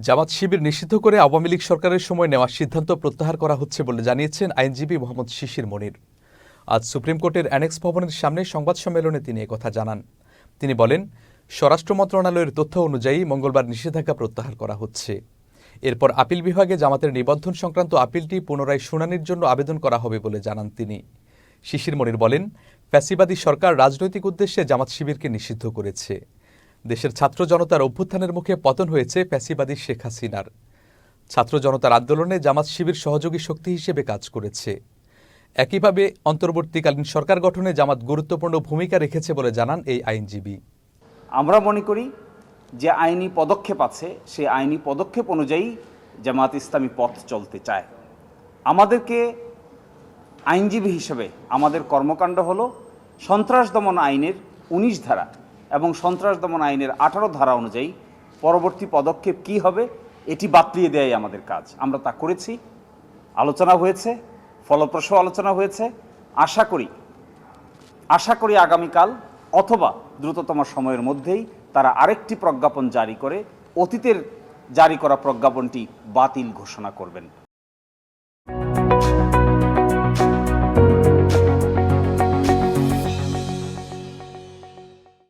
জামাত শিবির নিষিদ্ধ করে আওয়ামী লীগ সরকারের সময় নেওয়া সিদ্ধান্ত প্রত্যাহার করা হচ্ছে বলে জানিয়েছেন আইনজীবী মোহাম্মদ শিশির মনির। আজ সুপ্রিম কোর্টের অ্যানেক্স ভবনের সামনে সংবাদ সম্মেলনে তিনি একথা জানান। তিনি বলেন, স্বরাষ্ট্র মন্ত্রণালয়ের তথ্য অনুযায়ী মঙ্গলবার নিষেধাজ্ঞা প্রত্যাহার করা হচ্ছে। এরপর আপিল বিভাগে জামাতের নিবন্ধন সংক্রান্ত আপিলটি পুনরায় শুনানির জন্য আবেদন করা হবে বলে জানান তিনি। শিশির মনির বলেন, ফ্যাসিবাদী সরকার রাজনৈতিক উদ্দেশ্যে জামাত শিবিরকে নিষিদ্ধ করেছে। দেশের ছাত্র জনতার অভ্যুত্থানের মুখে পতন হয়েছে প্যাসিবাদী শেখ হাসিনার। ছাত্র জনতার আন্দোলনে জামাত শিবির সহযোগী শক্তি হিসেবে কাজ করেছে। একইভাবে অন্তর্বর্তীকালীন সরকার গঠনে জামাত গুরুত্বপূর্ণ ভূমিকা রেখেছে বলে জানান এই আইনজীবী। আমরা মনে করি যে আইনি পদক্ষেপ আছে, সেই আইনি পদক্ষেপ অনুযায়ী জামাত ইসলামী পথ চলতে চায়। আমাদেরকে আইনজীবী হিসেবে আমাদের কর্মকাণ্ড হলো সন্ত্রাস দমন আইনের ১৯ ধারা। এবং সন্ত্রাস দমন আইনের আঠারো ধারা অনুযায়ী পরবর্তী পদক্ষেপ কি হবে, এটি বাতলিয়ে দেয়াই আমাদের কাজ। আমরা তা করেছি, আলোচনা হয়েছে, ফলপ্রসূ আলোচনা হয়েছে। আশা করি আশা করি আগামীকাল অথবা দ্রুততম সময়ের মধ্যেই তারা আরেকটি প্রজ্ঞাপন জারি করে, অতীতের জারি করা প্রজ্ঞাপনটি বাতিল ঘোষণা করবেন।